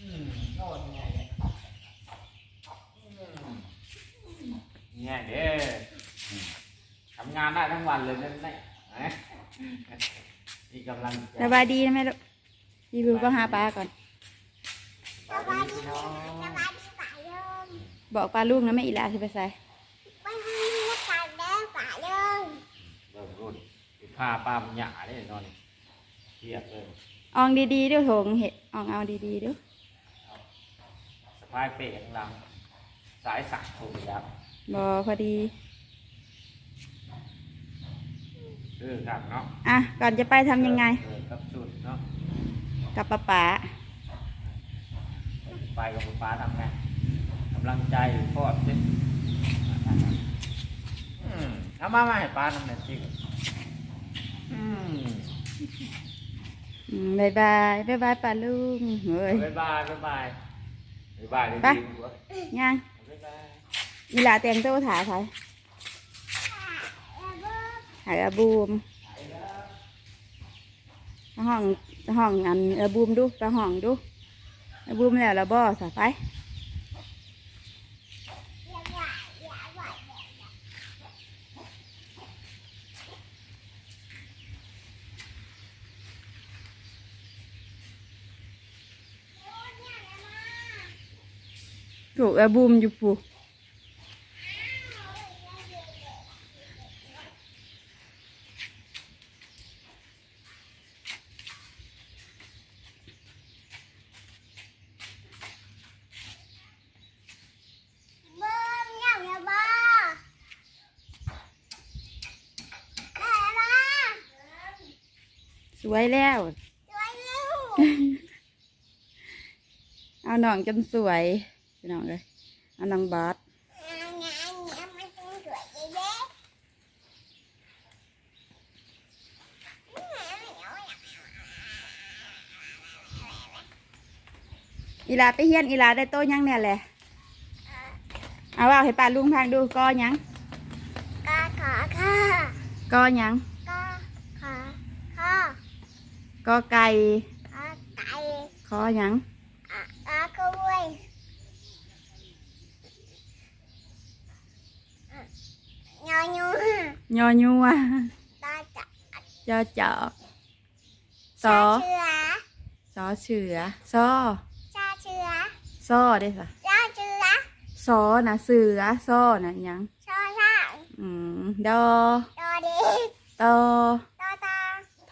อืมโน่นไงเนี่ยอืมเนี่ยเด้ออืมทำงานได้ทั้งวันเลยนั่นแหละนะมีกำลังใจสบายดีนะแม่ลูกพี่บิวก็หาปลาก่อน สบายดีพี่น้องสบายดีป่าโยมบอกปลาลูกนะแม่อีหลาสิไปใส่ไปให้เลือกกันเด้อป่าโยมเริ่มรุ่นสิพาป้ามันหยาได้นอนเครียดเลยอองดีๆเดี๋ยวโถงเห็ดอองเอาดีๆเดี๋ยวสะ พายเป๋ข้างหลังสายสักถูกครับบอพอดี เออครับเนาะอะ ก่อนจะไปทำยังไง เออกับสุดเนาะกับป้าป๋าไปกับคุณป้าทำไงกำลังใจพอดสิอืมเอามามาให้ป้าทำหน่อยสิอืมอืมบายบายบายบายป้าลุงเฮ้ย บ๊ายบายบ๊ายบาย บายไป ย่ายังเวลาแต่งตัวถ่ายถ่ายถ่ายอาบูมห้องห้องอันอาบูมดูไปห้องดูอาบูมแล้วละบ่สาไป ถูกอาบูมอยู่ปูเบิ้มยังอย่าบ้าแม่มาสวยแล้วช่วยลูกเอาน้องจนสวย พี่น้องเลยเอาน้องบอสงานงานเนี่ยมันต้องสวยเด้ๆอีลาไปเฮียนอีลาได้โตยังเนี่ยแหละเอาว่าให้ป้าลุงทางดูก็ยังกาขาค่ะก็ยังกาขาค่ะก็ไก่กาไก่ขอยัง อะกากล้วยอะ ยอยูยอยัวตาจับยอจอกสอเชือสอเสือซอชาเชือซอได้สะชาเชือซอนะเสือซอนะหยังชอช่างอืมดอดอดีตอตอตา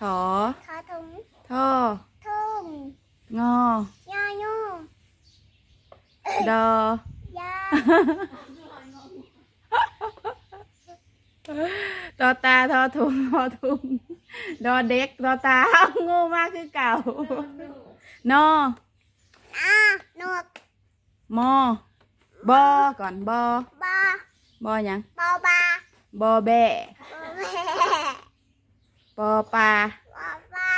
ถอทอถุงท่อทุ่งงอยอยูดอ ยา ตอตาทอถุงทอถุงดอเด็กตอตาโง่มากคือเก่านออะหนวกมบอก่อนบอบอบอหยังบอบาบอแบะบอแม่ปอปลาบอบา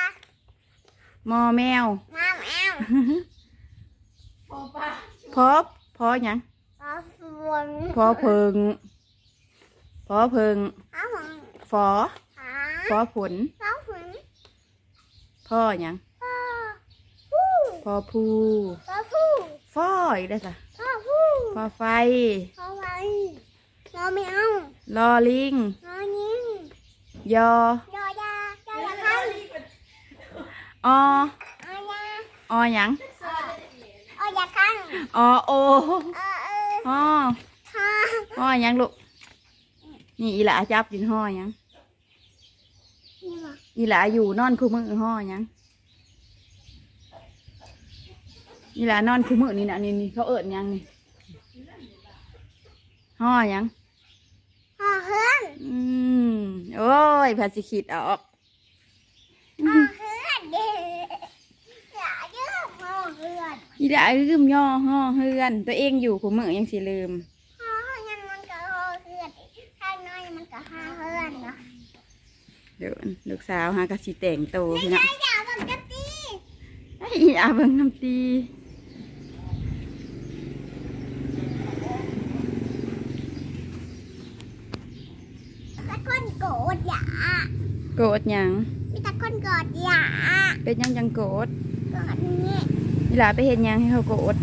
มอแมวมาแมวพอพอหยังบอฟวงพอเพิงพ อเพิงข้าวหงฟอขาฟอผลข้าวหุนพ่อหยังพ่อผู้พอพูพ่อผู้ฟออีกได้อจ้ะพ่อผู้พอไฟพ่อไว้งอแมวลอลิงงอยิงยอยอยาจอยาคันออออยาอหยังออยาคันอโอเออเออฮอฮ่าฮอหยังลูก นี่อีหลาจับอยู่ห่อหยัง นี่มาอีหลาอยู่นอนคู่มือห่อหยังอีหลานอนคู่มือนี่นะนี่นี่เขาเอิดหยังนี่ห่อหยังพ่อเฮือนอืมโอ้ยพาสิคิดออกพ่อเฮือนเด้อย่าเยอะพ่อเฮือนอีหลาลืมย่อห่อเฮือน ตัวเองอยู่คู่มือยังสิลืม พ่อยังมันก็พ่อเฮือนข้างน้อยมันก็ห้าเฮือนเนาะ เดี๋ยวลูกสาวหากะสิแต่งโตวพี่น้องไอ้อย่าบังกะตีไอ้อีอาเบิ่งน้ำตีตะคนโกรธอย่าโกรธหยังมีตะคนโกรธอย่าเป็นหยังจังโกรธโกรธนี่อีหลาไปเห็นยังให้เขาโกรธ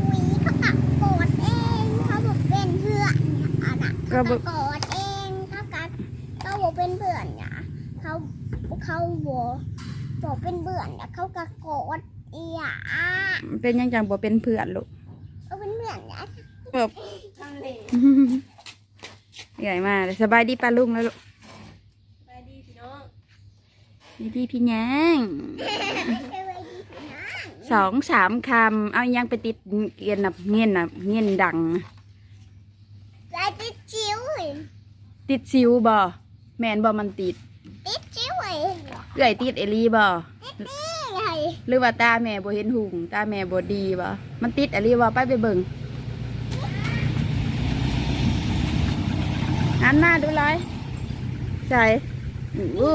อุ้ยเขากักโกรธเองเขาบอกเป็นเพื่อนเนี่ยอะนะก็เขาบ่กักโกรธเองเขากักเขาบอกเป็นเพื่อนเนี่ยเขา เขาบอกบอกเป็นเพื่อนเนี่ยเขากักโกรธอีหยาเป็นหยังจังบ่เป็นเพื่อนลูกเขาเป็นเพื่อนเนี่ยแบบใหญ่มากเลยสบายดีป้าลุงแล้วลูกไปดีพี่น้องดีดีพี่ยังเดี๋ยวไว้ดีนะสองสามคำ เอายังไปติดเกียนนับเงียนนับเงียนดังลายติดจิ้วเองติดซิวบ่แมนบ่มันติด ติดจิ้วเองเอื่อยติดเอหลีบ่นี่ไงหรือว่าตาแม่บ่เห็นหุงตาแม่บ่ดีบ่มันติดเอหลีบ่ไปไปเบิ่งหันหน้าดูไรใส่อู้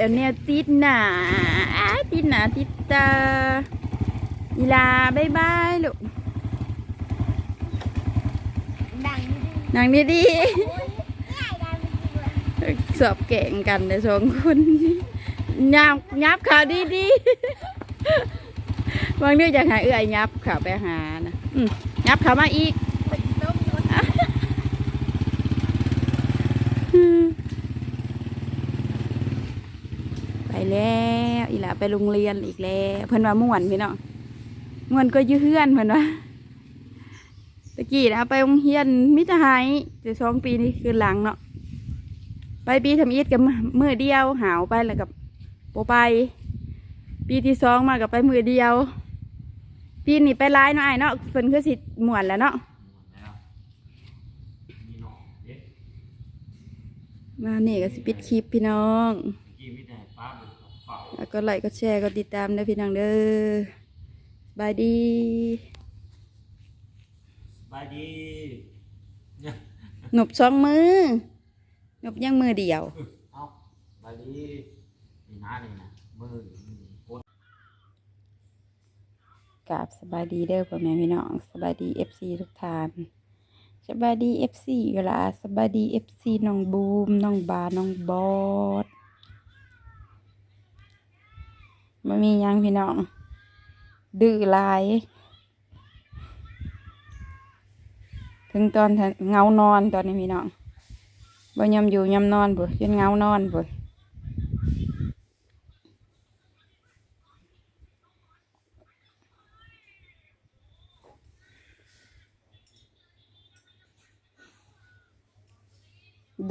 อันเนี้ยติดหนาอ้ายติดหนาติดตาอีลาบายบายลูกดังดีนางดีดี โอ้ยง่ายดังดี ๆ สอบแก่งกันแต่สองคนยับยับข่าวดีดีๆบางเรื่องอยากหาเอื้อยยับข่าวไปหานะอืยับข่าวมาอีกไปแล้วอีหล่ะไปโรงเรียนอีกแล้วเพิ่นว่าม่วนพี่น้องม่วนก็ยืเฮือนเพิ่นว่าตะกี้นะไปโรงเรียนมิตรหายแต่สองปีนี้คือหลังเนาะ ไปปีทำอีทกับมือเดียวหาวไปแล้วกับโปไป ปีที่สองมากับไปมือเดียว ปีนี้ไปร้ายเนาะไอ้ายเนาะเพิ่นคือสิม่วนแล้วเนาะแล้วมีหนองเด็กมานี่ก็สิปิดคลิปพี่น้องกี้ไม่ได้ป้าบุกเป่าแล้วก็ไลค์ก็แชร์ก็ติดตามได้พี่น้องเด้อบายดีบายดีเนี่ยหนบสองมือหน บยังมือเดียวเอาบายดีนี่นะนี่นะมือกดกราบสบายดีเด้อพ่อแม่พี่น้องสบายดีเอฟซีทุกท่านสบายดีเอฟซีอยู่ละสบายดีเอฟซีน้องบูมน้องบาน้องบอสไม่มียังพี่น้อง ดื้อลาย ถึงตอนเงานอนตอนนี้พี่น้อง บ่ยำอยู่ยำนอนบ่จนเงานอนบ่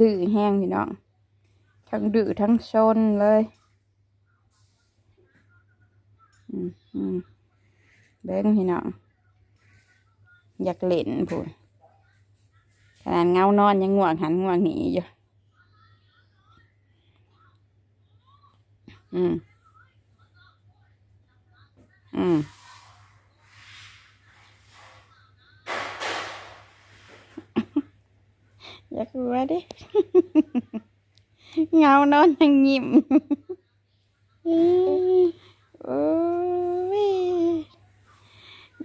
ดื้อแห้งพี่น้อง ทั้งดื้อทั้งซนเลยอืมอืมเบ้งพี่น้อง อยากเล่นพูด ขนาดเงานอนยังง่วงหันง่วงหนีอยู่ อืม อืม อยากรู้ดิ เงานอนยังยิ้มโอ้ย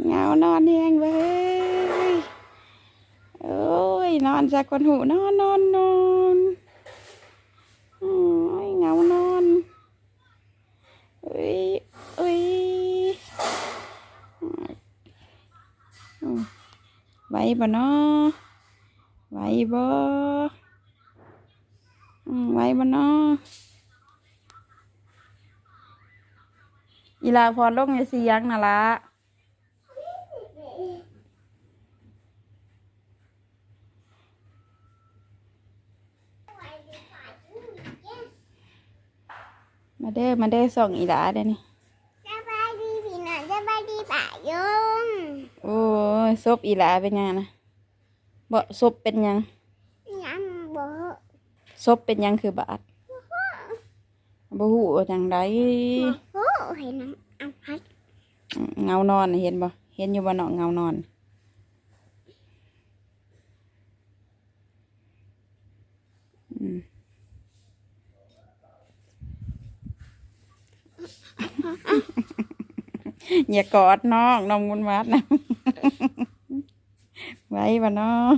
เงานอนแห้งเลย โอ้ยนอนจากคนหูนอนนอนนอนโอ้ยเงานอนเอ้ยเอ้ยไหวบ่เนาะไหวบ่ไหวบ่เนาะอีลาพรลงอย่าเสียงน่ะละ มาเด้อมาเด้อส่องอีหลาเด้อนี่สบายดีพี่น้องสบายดีป่าโยงโอ้ยซบอีหลาเป็นยังนะบ่ซบเป็นหยังยังบ่ซบเป็นหยังคือบาดบ่ฮู้ว่าจังไดโอ้เห็นน้ำอัมพัดอืมเงานอนน่ะเห็นบ่เห็นอยู่บ่เนาะเงานอนอืม อย่ากอดน้องน้องมุนวัดนะ ไว้บ่น้อง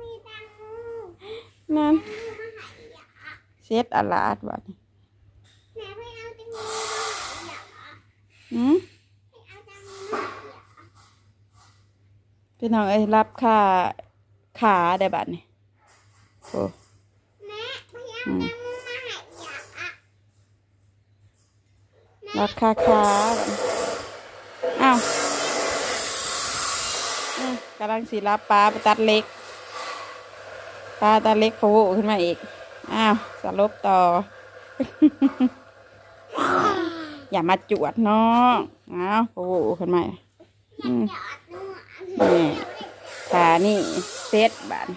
มีตังค์นั่นเซ็ตอาลาดบ่นี่แม่ไม่เอาตังค์อยากหืมไม่เอาตังค์พี่น้องเอ้ยรับค่าขาได้บัดนี่โอ้แม่พยายามอืม นำมาให้อยากอะ รับค่าขาบัดนี้อ้าวอืมกำลังสิรับปลาไปตัดเล็ก ปลาตัดเล็กโผล่ขึ้นมาอีก อ้าวสลบต่อ อย่ามาจวดน้องอ้าวโผล่ขึ้นมาอืมนี่ขานี่เซตบาน